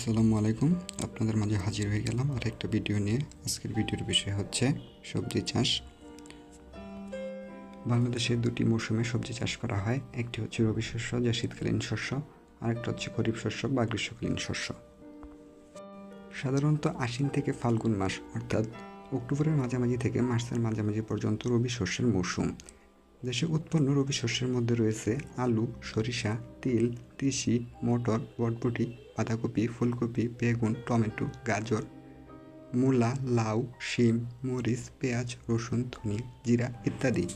আসসালামু আলাইকুম। আপনাদের মাঝে হাজির হয়ে গেলাম আর একটা ভিডিও নিয়ে। আজকের ভিডিওর বিষয় হচ্ছে সবজি চাষ। বাংলাদেশে দুটি মৌসুমে সবজি চাষ করা হয়। একটি হচ্ছে রবি শস্য, যা শীতকালীন শস্য। আরেকটা হচ্ছে খরিফ শস্য বা গ্রীষ্মকালীন শস্য। সাধারণত আশ্বিন থেকে ফাল্গুন মাস, অর্থাৎ অক্টোবরের মাঝামাঝি থেকে মার্চের মাঝামাঝি পর্যন্ত রবি শস্যের মৌসুম। দেশে উৎপন্ন রবি শস্যের মধ্যে রয়েছে আলু, সরিষা, তিল, তিসি, মটর, বটবটি, বাঁধাকপি, ফুলকপি, বেগুন, টমেটো, গাজর, মূলা, লাউ, শিম, মরিচ, পেঁয়াজ, রসুন, ধনি জিরা ইত্যাদি।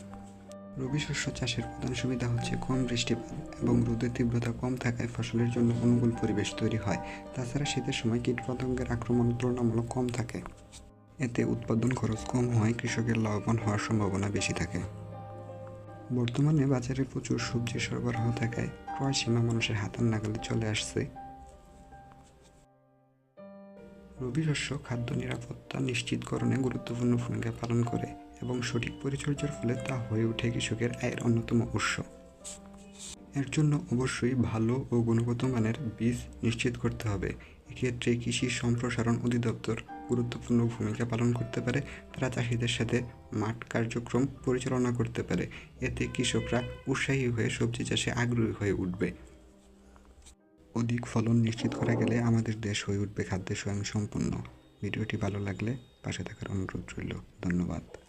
রবি শস্য চাষের প্রধান সুবিধা হচ্ছে কম বৃষ্টিপাত এবং রোদের তীব্রতা কম থাকায় ফসলের জন্য অনুকূল পরিবেশ তৈরি হয়। তাছাড়া শীতের সময় কীটপতঙ্গের আক্রমণ তুলনামূলক কম থাকে। এতে উৎপাদন খরচ কম হয়, কৃষকের লাভবান হওয়ার সম্ভাবনা বেশি থাকে। বর্তমানে বাজারে প্রচুর সবজি সরবরাহ থাকায় ক্রয় সীমা মানুষের হাতের নাগালে চলে আসছে। রবি শস্য খাদ্য নিরাপত্তা নিশ্চিতকরণে গুরুত্বপূর্ণ ভূমিকা পালন করে এবং সঠিক পরিচর্যার ফলে তা হয়ে ওঠে কৃষকের আয়ের অন্যতম উৎস। এর জন্য অবশ্যই ভালো ও গুণগত মানের বীজ নিশ্চিত করতে হবে। এক্ষেত্রে কৃষি সম্প্রসারণ অধিদপ্তর গুরুত্বপূর্ণ ভূমিকা পালন করতে পারে, তারা চাষিদের সাথে মাঠ কার্যক্রম পরিচালনা করতে পারে। এতে কৃষকরা উৎসাহী হয়ে সবজি চাষে আগ্রহী হয়ে উঠবে। অধিক ফলন নিশ্চিত করা গেলে আমাদের দেশ হয়ে উঠবে খাদ্যে স্বয়ংসম্পূর্ণ। ভিডিওটি ভালো লাগলে পাশে থাকার অনুরোধ রইল। ধন্যবাদ।